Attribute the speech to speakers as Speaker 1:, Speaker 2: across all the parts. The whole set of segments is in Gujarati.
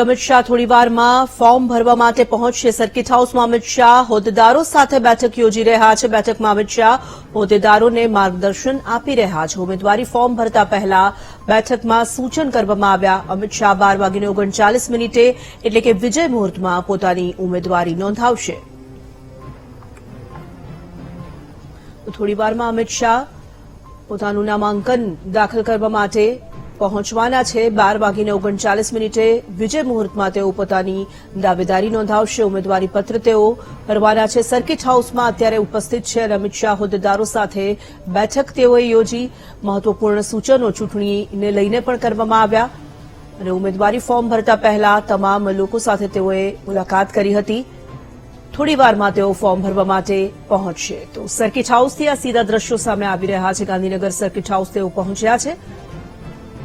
Speaker 1: અમિત શાહ થોડીવારમાં ફોર્મ ભરવા માટે પહોંચશે. સર્કિટ હાઉસમાં અમિત શાહ હોદ્દેદારો સાથે બેઠક યોજી રહ્યા છે. બેઠકમાં અમિત શાહ હોદ્દેદારોને માર્ગદર્શન આપી રહ્યા છે. ઉમેદવારી ફોર્મ ભરતા પહેલા બેઠકમાં સૂચન કરવામાં આવ્યા. અમિત શાહ બાર વાગીને ઓગણચાલીસ મિનિટે એટલે કે વિજય મુહૂર્તમાં પોતાની ઉમેદવારી નોંધાવશે. તો થોડી વારમાં અમિત શાહ પોતાનું નામાંકન દાખલ કરવા માટે પહોંચવાના છે. બાર વાગીને ઓગણચાલીસ મિનિટે વિજય મુહૂર્તમાં તેઓ પોતાની દાવેદારી નોંધાવશે. ઉમેદવારી પત્ર તેઓ ભરવાના છે. સર્કિટ હાઉસમાં અત્યારે ઉપસ્થિત છે અને અમિત શાહ હોદ્દેદારો સાથે બેઠક તેઓએ યોજી. મહત્વપૂર્ણ સૂચનો ચૂંટણીને લઈને પણ કરવામાં આવ્યા અને ઉમેદવારી ફોર્મ ભરતા પહેલા તમામ લોકો સાથે તેઓએ મુલાકાત કરી હતી. થોડી વારમાં તેઓ ફોર્મ ભરવા માટે પહોંચશે. તો સર્કિટ હાઉસથી આ સીધા દ્રશ્યો સામે આવી રહ્યા છે. ગાંધીનગર સર્કિટ હાઉસ તેઓ પહોંચ્યા છે.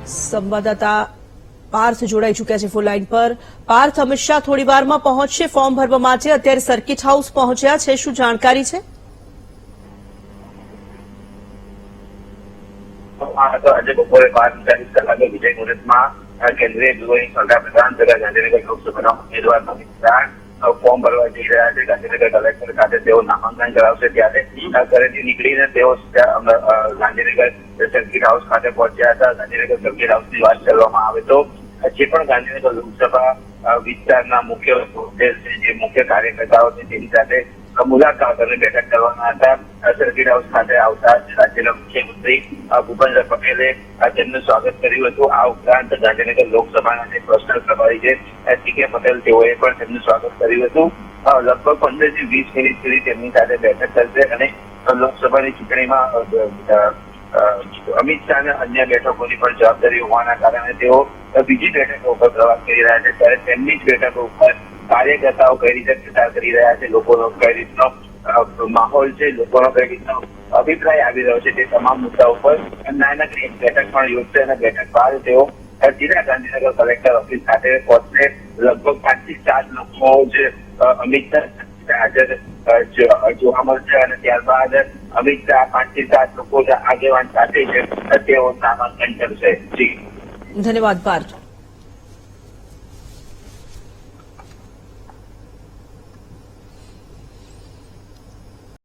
Speaker 1: સંવાદદાતા પાર્થ જોડાઈ ચુક્યા છે લાઈન પર. પાર્થ, અમિત શાહ થોડી પહોંચશે, ફોર્મ ભરવા માટે. અત્યારે સર્કિટ હાઉસ પહોંચ્યા છે. શું જાણકારી છે?
Speaker 2: આજે બપોરે બાર ચાલીસ કલાકે વિજય મુહૂર્તમાં કેન્દ્રીય ગૃહની વડાપ્રધાન તથા ગાંધીનગર લોકસભાના ઉમેદવાર અમિત શાહ ફોર્મ ભરવા જઈ રહ્યા છે. ગાંધીનગર કલેક્ટર ખાતે તેઓ નામાંકન કરાવશે ત્યારે ઘરેથી નીકળીને તેઓ ગાંધીનગર સર્કિટ હાઉસ ખાતે પહોંચ્યા હતા. ગાંધીનગર સર્કિટ હાઉસની વાત કરવામાં આવે તો જે પણ ગાંધીનગર લોકસભા વિસ્તારના મુખ્ય જે મુખ્ય કાર્યકર્તાઓ છે, તેની સાથે મુલાકાત અને બેઠક કરવાના હતા. સર્કિટ હાઉસ ખાતે આવતા રાજ્યના મુખ્યમંત્રી ભૂપેન્દ્ર પટેલે તેમનું સ્વાગત કર્યું હતું. આ ઉપરાંત ગાંધીનગર લોકસભાના જે પર્સનલ પ્રભારી છે. સી કે પટેલ તેઓએ પણ તેમનું સ્વાગત કર્યું હતું. લગભગ પંદરથી વીસ મિનિટ સુધી તેમની સાથે બેઠક કરશે અને લોકસભાની ચૂંટણીમાં અમિત શાહ અને અન્ય બેઠકોની પણ જવાબદારી હોવાના કારણે તેઓ બીજી બેઠકો ઉપર પ્રવાસ કરી રહ્યા છે. ત્યારે તેમની જ બેઠકો ઉપર કાર્યકર્તાઓ કઈ રીતે પ્રચાર કરી રહ્યા છે, લોકોનો કઈ રીતનો માહોલ છે, લોકોનો કઈ રીતનો અભિપ્રાય આવી રહ્યો છે, તે તમામ મુદ્દા ઉપર નાનકડી એક બેઠક પણ યોજશે અને બેઠક બાદ તેઓ સીધા ગાંધીનગર કલેક્ટર ઓફિસ ખાતે પહોંચશે લગભગ પાંચથી સાત લોકો જે અમિત શાહ હાજર જોવા મળશે અને ત્યારબાદ અમિત શાહ પાંચથી સાત લોકો આગેવાન સાથે છે તેઓ નામાંકન કરશે જી.
Speaker 1: ધન્યવાદ, પાર્થ.